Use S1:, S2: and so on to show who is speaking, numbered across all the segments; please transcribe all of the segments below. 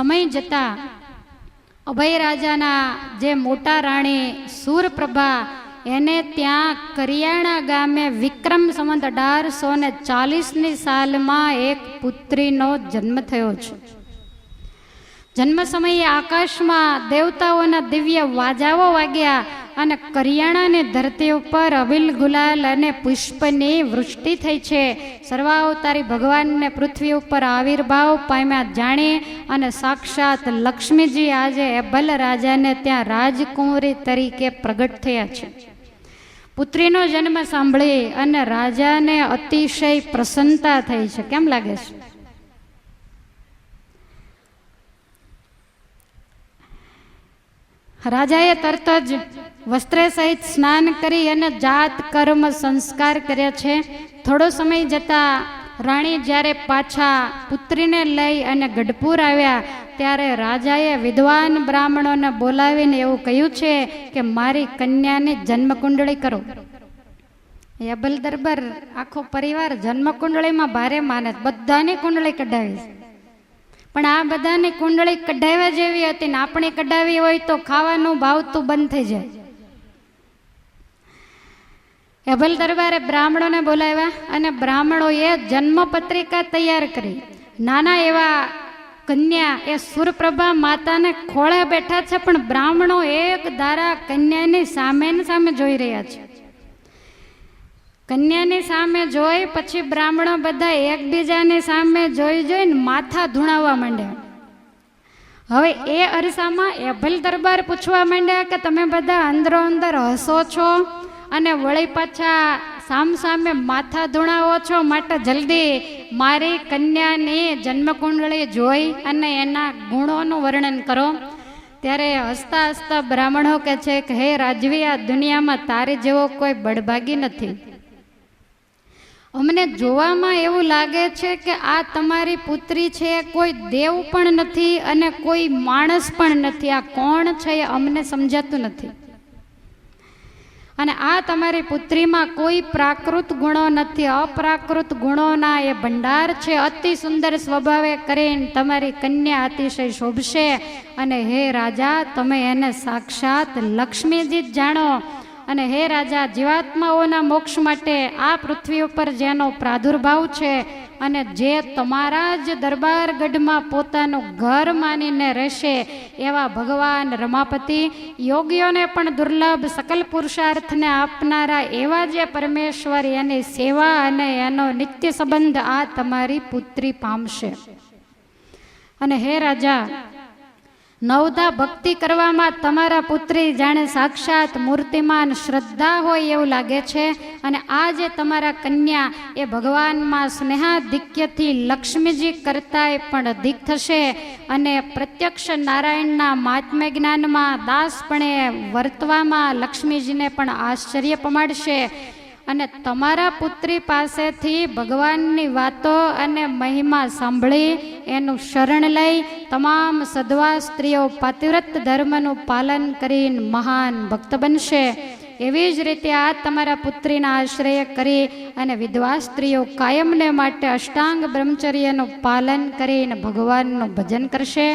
S1: સમય જતાં અભય રાજાના જે મોટા રાણી સૂરપ્રભા, એને ત્યાં કરિયાણા ગામે વિક્રમ સંવંત અઢારસો ને ચાલીસની સાલમાં એક પુત્રીનો જન્મ થયો છે. જન્મ સમયે આકાશમાં દેવતાઓના દિવ્ય વાજાઓ વાગ્યા અને કરિયાણાની ધરતી ઉપર અવિલ ગુલાલ અને પુષ્પની વૃષ્ટિ થઈ છે. સર્વાવતારી ભગવાનને પૃથ્વી ઉપર આવિર્ભાવ પામ્યા જાણી અને સાક્ષાત લક્ષ્મીજી આજે એબલ રાજાને ત્યાં રાજકુંવરી તરીકે પ્રગટ થયા છે. પુત્રીનો જન્મ સાંભળી અને રાજાને અતિશય પ્રસન્નતા થઈ છે. કેમ લાગે છે? રાજાએ તરત જ વસ્ત્રે સહિત સ્નાન કરી અને જાત કર્મ સંસ્કાર કર્યા છે. થોડો સમય જતા રાણી જ્યારે પાછા પુત્રીને લઈ અને ગઢપુર આવ્યા, ત્યારે રાજાએ વિદ્વાન બ્રાહ્મણોને બોલાવીને એવું કહ્યું છે કે, મારી કન્યાની જન્મકુંડળી કરો. યબલ દરબાર આખો પરિવાર જન્મકુંડળીમાં ભારે માને બધાની કુંડળી કઢાવી. છે પણ આ બધાની કુંડળી કઢાવ્યા જેવી હતી ને આપણે કઢાવી હોય તો ખાવાનું ભાવતું બંધ થઈ જાય. એભલ દરબારે બ્રાહ્મણોને બોલાવ્યા અને બ્રાહ્મણોએ જન્મ પત્રિકા તૈયાર કરી. નાના એવા કન્યા એ સુરપ્રભા માતાને ખોળે બેઠા છે પણ બ્રાહ્મણો એક ધારા કન્યાની સામે સામે જોઈ રહ્યા છે. કન્યાની સામે જોઈ, પછી બ્રાહ્મણો બધા એકબીજાની સામે જોઈ જોઈને માથા ધૂણાવવા માંડ્યા. હવે એ અરસામાં એભલ દરબાર પૂછવા માંડ્યા કે તમે બધા અંદરો અંદર હસો છો અને વળી પાછા સામ સામે માથા ધૂણાવો છો? માટે જલ્દી મારી કન્યાની જન્મકુંડળી જોઈ અને એના ગુણોનું વર્ણન કરો. ત્યારે હસતા હસતા બ્રાહ્મણો કહે છે કે, હે રાજવી, આ દુનિયામાં તારી જેવો કોઈ બળભાગી નથી. અમને જોવામાં એવું લાગે છે કે આ તમારી પુત્રી છે, કોઈ દેવ પણ નથી અને કોઈ માણસ પણ નથી. આ કોણ છે એ અમને સમજાતું નથી. અને આ તમારી પુત્રીમાં કોઈ પ્રાકૃત ગુણો નથી. અપ્રાકૃત ગુણોના એ ભંડાર છે. અતિ સુંદર સ્વભાવે કરીને તમારી કન્યા અતિશય શોભશે. અને હે રાજા, તમે એને સાક્ષાત લક્ષ્મીજી જ જાણો. અને હે રાજા, જીવાત્માઓના મોક્ષ માટે આ પૃથ્વી ઉપર જેનો પ્રાદુર્ભાવ છે અને જે તમારા જ દરબારગઢમાં પોતાનું ઘર માનીને રહેશે, એવા ભગવાન રમાપતિ યોગીઓને પણ દુર્લભ સકલ પુરુષાર્થને આપનારા એવા જે પરમેશ્વર, એની સેવા અને એનો નિત્ય સંબંધ આ તમારી પુત્રી પામશે. અને હે રાજા નવધા ભક્તિ કરવામાં તમારા પુત્રી જાણે સાક્ષાત મૂર્તિમાન શ્રદ્ધા હોય એવું લાગે છે અને આ જે તમારા કન્યા એ ભગવાનમાં સ્નેહાધિક્યથી લક્ષ્મીજી કરતાંય પણ અધિક થશે અને પ્રત્યક્ષ નારાયણના મહાત્મ્ય જ્ઞાનમાં દાસપણે વર્તવામાં લક્ષ્મીજીને પણ આશ્ચર્ય પમાડશે. અને તમારા પુત્રી પાસેથી ભગવાનની વાતો અને મહિમા સાંભળી, એનું શરણ લઈ તમામ સદવા સ્ત્રીઓ પાતિવ્રત ધર્મનું પાલન કરીને મહાન ભક્ત બનશે. એવી જ રીતે આ તમારા પુત્રીના આશ્રય કરી અને વિધવા સ્ત્રીઓ કાયમને માટે અષ્ટાંગ બ્રહ્મચર્યનું પાલન કરીને ભગવાનનું ભજન કરશે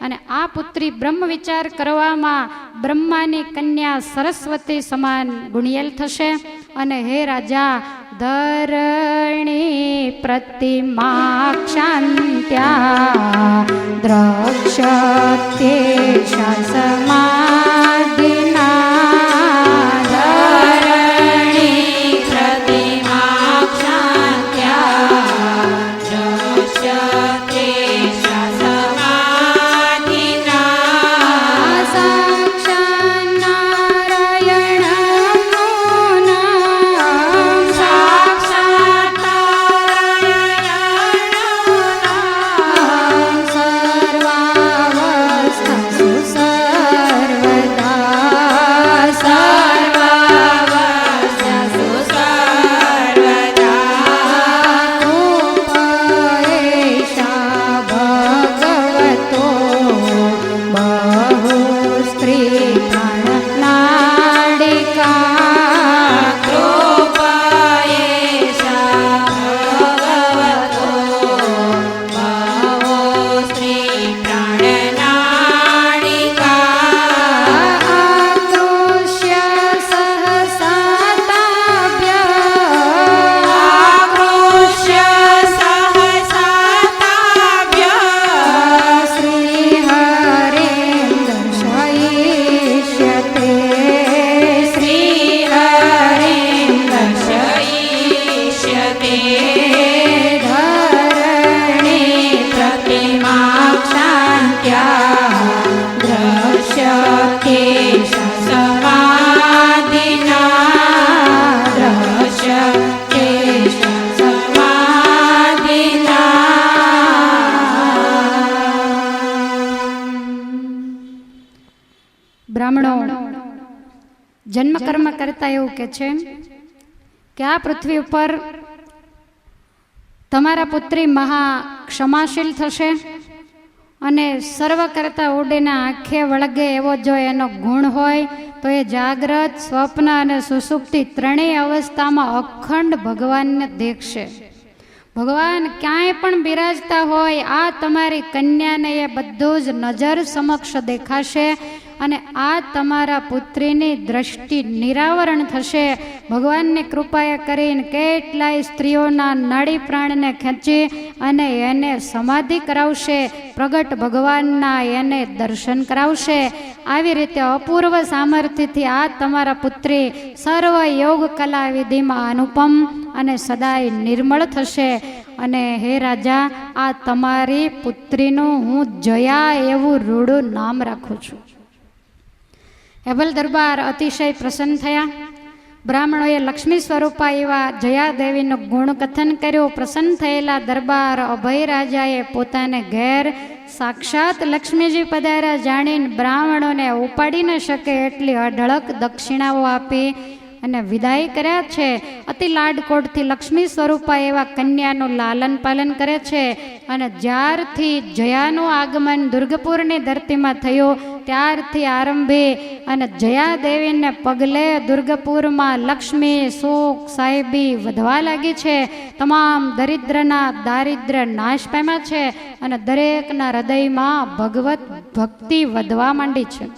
S1: અને આ પુત્રી બ્રહ્મ વિચાર કરવામાં બ્રહ્માની કન્યા સરસ્વતી સમાન ગુણિયલ થશે. અને હે રાજા ધરણી પ્રતિમા ક્ષાંત્યા દ્રક્ષતે સમાધિના બ્રાહ્મણો જન્મ કર્મ કરતા એવું કે છે કે આ પૃથ્વી ઉપર તમારા પુત્રી મહા ક્ષમાશીલ થશે અને સર્વ કરતા ઉડીને આંખે વળગે એવો જો એનો ગુણ હોય, તો એ જાગ્રત, સ્વપ્ન અને સુસુપ્તિ ત્રણેય અવસ્થામાં અખંડ ભગવાનને દેખશે. ભગવાન ક્યાંય પણ બિરાજતા હોય, આ તમારી કન્યાને એ બધું જ નજર સમક્ષ દેખાશે અને આ તમારા પુત્રીની દ્રષ્ટિ નિરાવરણ થશે. ભગવાનની કૃપાએ કરીને કેટલાય સ્ત્રીઓના નાડી પ્રાણને ખેંચી અને એને સમાધિ કરાવશે. પ્રગટ ભગવાનના એને દર્શન કરાવશે. આવી રીતે અપૂર્વ સામર્થ્યથી આ તમારા પુત્રી સર્વ યોગ કલા વિધિમાં અનુપમ અને સદાય નિર્મળ થશે. અને હે રાજા, આ તમારી પુત્રીનું હું જયા એવું રૂડું નામ રાખું છું. હેબલ દરબાર અતિશય પ્રસન્ન થયા. બ્રાહ્મણોએ લક્ષ્મી સ્વરૂપા એવા જયાદેવીનું ગુણકથન કર્યું. પ્રસન્ન થયેલા દરબાર અભય રાજાએ પોતાને ઘેર સાક્ષાત લક્ષ્મીજી પધાર્યા. જાણીને બ્રાહ્મણોને ઉપાડી ન શકે એટલી અઢળક દક્ષિણાઓ આપી અને વિદાય કર્યા છે. અતિ લાડકોટથી લક્ષ્મી સ્વરૂપા એવા કન્યાનું લાલન પાલન કરે છે અને જ્યારથી જયાનું આગમન દુર્ગપુરની ધરતીમાં થયું, ત્યારથી આરંભી અને જયાદેવીને પગલે દુર્ગપુરમાં લક્ષ્મી સુખ સાહેબી વધવા લાગી છે. તમામ દરિદ્રના દારિદ્ર નાશ પામ્યા છે અને દરેકના હૃદયમાં ભગવત ભક્તિ વધવા માંડી છે.